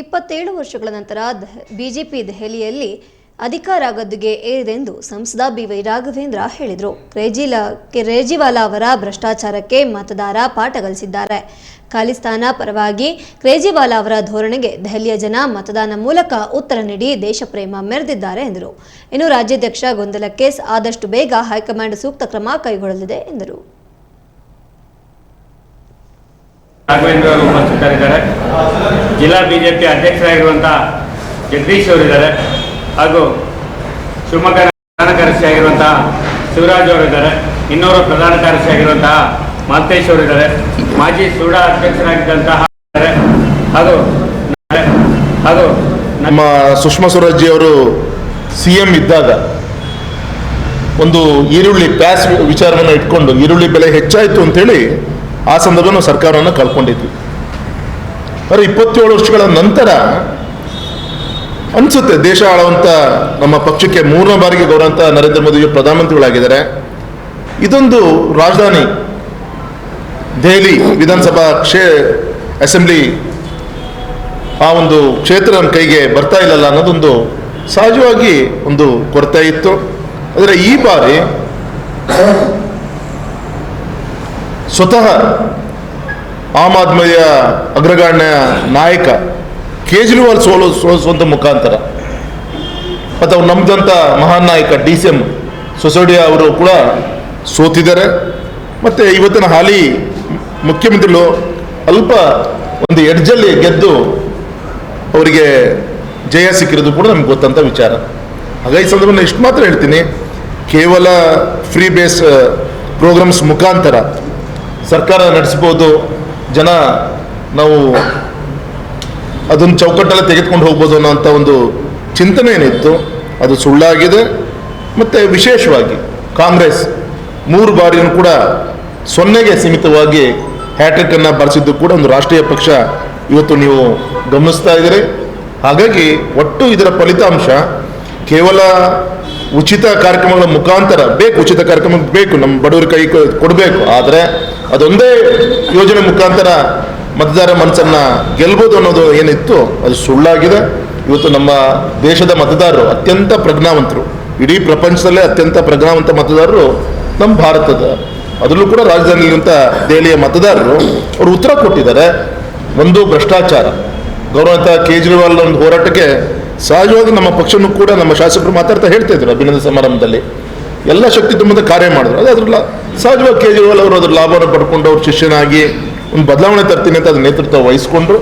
ಇಪ್ಪತ್ತೇಳು ವರ್ಷಗಳ ನಂತರ ಬಿಜೆಪಿ ದೆಹಲಿಯಲ್ಲಿ ಅಧಿಕಾರ ಗದ್ದುಗೆ ಏರಿದೆಂದು ಸಂಸದ ಬಿವೈ ರಾಘವೇಂದ್ರ ಹೇಳಿದರು. ಕೇಜ್ರಿಲ ಕೇಜ್ರಿವಾಲಾ ಅವರ ಭ್ರಷ್ಟಾಚಾರಕ್ಕೆ ಮತದಾರ ಪಾಠ ಕಲಿಸಿದ್ದಾರೆ. ಖಾಲಿಸ್ತಾನ ಪರವಾಗಿ ಕೇಜ್ರಿವಾಲಾ ಅವರ ಧೋರಣೆಗೆ ದೆಹಲಿಯ ಜನ ಮತದಾನ ಮೂಲಕ ಉತ್ತರ ನೀಡಿ ದೇಶಪ್ರೇಮ ಮೆರೆದಿದ್ದಾರೆ ಎಂದರು. ಇನ್ನು ರಾಜ್ಯಾಧ್ಯಕ್ಷ ಗೊಂದಲಕ್ಕೆ ಆದಷ್ಟು ಬೇಗ ಹೈಕಮಾಂಡ್ ಸೂಕ್ತ ಕ್ರಮ ಕೈಗೊಳ್ಳಲಿದೆ ಎಂದರು. ರಾಘವೇಂದ್ರ ಜಿಲ್ಲಾ ಬಿಜೆಪಿ ಅಧ್ಯಕ್ಷರಾಗಿರುವಂಥ ಜಗದೀಶ್ ಅವರಿದ್ದಾರೆ ಹಾಗೂ ಶಿವಮೊಗ್ಗ ಪ್ರಧಾನ ಅವರು ಶಿವರಾಜ್ ಅವರಿದ್ದಾರೆ. ಇನ್ನೋರು ಪ್ರಧಾನ ಕಾರ್ಯದರ್ಶಿಯಾಗಿರುವಂತಹ ಅವರು ಅವರಿದ್ದಾರೆ. ಮಾಜಿ ಸೂಡಾ ಅಧ್ಯಕ್ಷರಾಗಿದ್ದಂತಹ. ಹಾಗೂ ಹಾಗೂ ನಮ್ಮ ಸುಷ್ಮಾ ಸ್ವರಾಜ್ ಅವರು ಸಿ ಎಂ ಇದ್ದಾಗ ಒಂದು ಈರುಳ್ಳಿ ಪ್ಯಾಸ್ ವಿಚಾರವನ್ನು ಇಟ್ಕೊಂಡು ಈರುಳ್ಳಿ ಬೆಲೆ ಹೆಚ್ಚಾಯಿತು ಅಂತೇಳಿ ಆ ಸಂದರ್ಭ ನಾವು ಸರ್ಕಾರವನ್ನು ಕಳ್ಕೊಂಡಿದ್ವಿ. ಆದರೆ ಇಪ್ಪತ್ತೇಳು ವರ್ಷಗಳ ನಂತರ ಅನ್ಸುತ್ತೆ ದೇಶ ಆಳುವಂಥ ನಮ್ಮ ಪಕ್ಷಕ್ಕೆ ಮೂರನೇ ಬಾರಿಗೆ ಗೌರವಂತ ನರೇಂದ್ರ ಮೋದಿ ಪ್ರಧಾನಮಂತ್ರಿಗಳಾಗಿದ್ದಾರೆ. ಇದೊಂದು ರಾಜಧಾನಿ. ದೆಹಲಿ ವಿಧಾನಸಭಾ ಕ್ಷೇ, ಅಸೆಂಬ್ಲಿ ಆ ಒಂದು ಕ್ಷೇತ್ರ ನಮ್ಮ ಕೈಗೆ ಬರ್ತಾ ಇಲ್ಲಲ್ಲ ಅನ್ನೋದೊಂದು ಸಹಜವಾಗಿ ಒಂದು ಕೊರತೆ ಇತ್ತು. ಆದರೆ ಈ ಬಾರಿ ಸ್ವತಃ ಆಮ್ ಆದ್ಮಿಯ ಅಗ್ರಗಣ್ಯ ನಾಯಕ ಕೇಜ್ರಿವಾಲ್ ಸೋಲು ಸೋಲಿಸುವಂಥ ಮುಖಾಂತರ ಮತ್ತು ಅವ್ರು ನಮ್ದಂಥ ಮಹಾನ್ ನಾಯಕ ಡಿ ಸಿ ಎಂ ಸೊಸೈಟಿಯಾ ಅವರು ಕೂಡ ಸೋತಿದ್ದಾರೆ. ಮತ್ತು ಇವತ್ತಿನ ಹಾಲಿ ಮುಖ್ಯಮಂತ್ರಿಗಳು ಅಲ್ಪ ಒಂದು ಎಡ್ಜಲ್ಲಿ ಗೆದ್ದು ಅವರಿಗೆ ಜಯ ಸಿಕ್ಕಿರೋದು ಕೂಡ ನಮ್ಗೆ ಗೊತ್ತಂತ ವಿಚಾರ. ಹಾಗಾಗಿ ಸಂದರ್ಭದಲ್ಲಿ ಇಷ್ಟು ಮಾತ್ರ ಹೇಳ್ತೀನಿ. ಕೇವಲ ಫ್ರೀ ಬೇಸ್ ಪ್ರೋಗ್ರಾಮ್ಸ್ ಮುಖಾಂತರ ಸರ್ಕಾರ ನಡೆಸ್ಬೋದು ಜನ ನಾವು ಅದನ್ನು ಚೌಕಟ್ಟಲ್ಲಿ ತೆಗೆದುಕೊಂಡು ಹೋಗ್ಬೋದು ಅನ್ನೋಂಥ ಒಂದು ಚಿಂತನೆ ಏನಿತ್ತು ಅದು ಸುಳ್ಳಾಗಿದೆ ಮತ್ತು ವಿಶೇಷವಾಗಿ ಕಾಂಗ್ರೆಸ್ ಮೂರು ಬಾರಿಯೂ ಕೂಡ ಸೊನ್ನೆಗೆ ಸೀಮಿತವಾಗಿ ಹ್ಯಾಟ್ರಿಕನ್ನು ಬರೆಸಿದ್ದು ಕೂಡ ಒಂದು ರಾಷ್ಟ್ರೀಯ ಪಕ್ಷ ಇವತ್ತು ನೀವು ಗಮನಿಸ್ತಾ ಇದ್ದೀರಿ. ಹಾಗಾಗಿ ಒಟ್ಟು ಇದರ ಫಲಿತಾಂಶ ಕೇವಲ ಉಚಿತ ಕಾರ್ಯಕ್ರಮಗಳ ಮುಖಾಂತರ ಬೇಕು, ಉಚಿತ ಕಾರ್ಯಕ್ರಮ ಬೇಕು, ನಮ್ಮ ಬಡವರ ಕೈ ಕೊಡಬೇಕು. ಆದರೆ ಅದೊಂದೇ ಯೋಜನೆ ಮುಖಾಂತರ ಮತದಾರ ಮನಸ್ಸನ್ನು ಗೆಲ್ಬೋದು ಅನ್ನೋದು ಏನಿತ್ತು, ಅದು ಸುಳ್ಳಾಗಿದೆ. ಇವತ್ತು ನಮ್ಮ ದೇಶದ ಮತದಾರರು ಅತ್ಯಂತ ಪ್ರಜ್ಞಾವಂತರು. ಇಡೀ ಪ್ರಪಂಚದಲ್ಲೇ ಅತ್ಯಂತ ಪ್ರಜ್ಞಾವಂತ ಮತದಾರರು ನಮ್ಮ ಭಾರತದ, ಅದರಲ್ಲೂ ಕೂಡ ರಾಜಧಾನಿಯಲ್ಲಿರುವಂಥ ದೆಹಲಿಯ ಮತದಾರರು, ಅವರು ಉತ್ತರ ಕೊಟ್ಟಿದ್ದಾರೆ. ಒಂದು ಭ್ರಷ್ಟಾಚಾರ. ಗೌರವಂತ ಕೇಜ್ರಿವಾಲ್ ಒಂದು ಹೋರಾಟಕ್ಕೆ ಸಹಜವಾಗಿ ನಮ್ಮ ಪಕ್ಷವನ್ನು ಕೂಡ ನಮ್ಮ ಶಾಸಕರು ಮಾತಾಡ್ತಾ ಹೇಳ್ತಾ ಇದ್ರು ಅಭಿನಂದನೆ ಸಮಾರಂಭದಲ್ಲಿ. ಎಲ್ಲ ಶಕ್ತಿ ತುಂಬದ ಕಾರ್ಯ ಮಾಡಿದ್ರು. ಅದೇ ಅದ್ರ ಸಹಜವಾಗಿ ಕೇಜ್ರಿವಾಲ್ ಅವರು ಅದ್ರ ಲಾಭವನ್ನು ಪಡ್ಕೊಂಡು ಅವ್ರ ಶಿಷ್ಯನಾಗಿ ಒಂದು ಬದಲಾವಣೆ ತರ್ತೀನಿ ಅಂತ ಅದ್ರ ನೇತೃತ್ವ ವಹಿಸ್ಕೊಂಡ್ರು.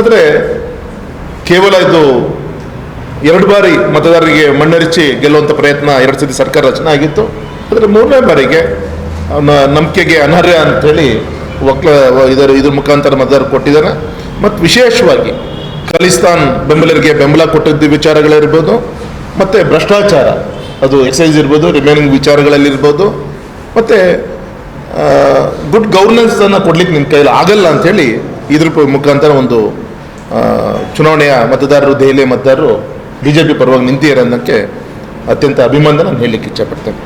ಆದರೆ ಕೇವಲ ಇದು ಎರಡು ಬಾರಿ ಮತದಾರರಿಗೆ ಮಣ್ಣರಿಚಿ ಗೆಲ್ಲುವಂಥ ಪ್ರಯತ್ನ ಎರಡು ಸತಿ ಸರ್ಕಾರ ರಚನೆ ಆಗಿತ್ತು. ಆದರೆ ಮೂರನೇ ಬಾರಿಗೆ ಅವನ ನಂಬಿಕೆಗೆ ಅನರ್ಹ ಹೇಳಿ ಒಕ್ಲ ಇದರ, ಇದ್ರ ಮುಖಾಂತರ ಮತದಾರ ಕೊಟ್ಟಿದ್ದಾರೆ. ಮತ್ತು ವಿಶೇಷವಾಗಿ ಖಲಿಸ್ತಾನ್ ಬೆಂಬಲರಿಗೆ ಬೆಂಬಲ ಕೊಟ್ಟಿದ್ದ ವಿಚಾರಗಳಿರ್ಬೋದು, ಮತ್ತು ಭ್ರಷ್ಟಾಚಾರ, ಅದು ಎಕ್ಸೈಸ್ ಇರ್ಬೋದು ರಿಮೈನಿಂಗ್ ವಿಚಾರಗಳಲ್ಲಿರ್ಬೋದು, ಮತ್ತು ಗುಡ್ ಗವರ್ನೆನ್ಸನ್ನು ಕೊಡ್ಲಿಕ್ಕೆ ನಿಮ್ಮ ಕೈಯಲ್ಲಿ ಆಗಲ್ಲ ಅಂಥೇಳಿ ಇದ್ರ ಪ- ಮುಖಾಂತರ ಒಂದು ಚುನಾವಣೆಯ ಮತದಾರರು, ದೆಹಲಿಯ ಮತದಾರರು ಬಿ ಜೆ ಪಿ ಪರವಾಗಿ ನಿಂತಿದ್ದಾರೆ ಅನ್ನೋಕ್ಕೆ ಅತ್ಯಂತ ಅಭಿಮಾನ ನಾನು ಹೇಳಲಿಕ್ಕೆ ಇಚ್ಛಪಡ್ತೇನೆ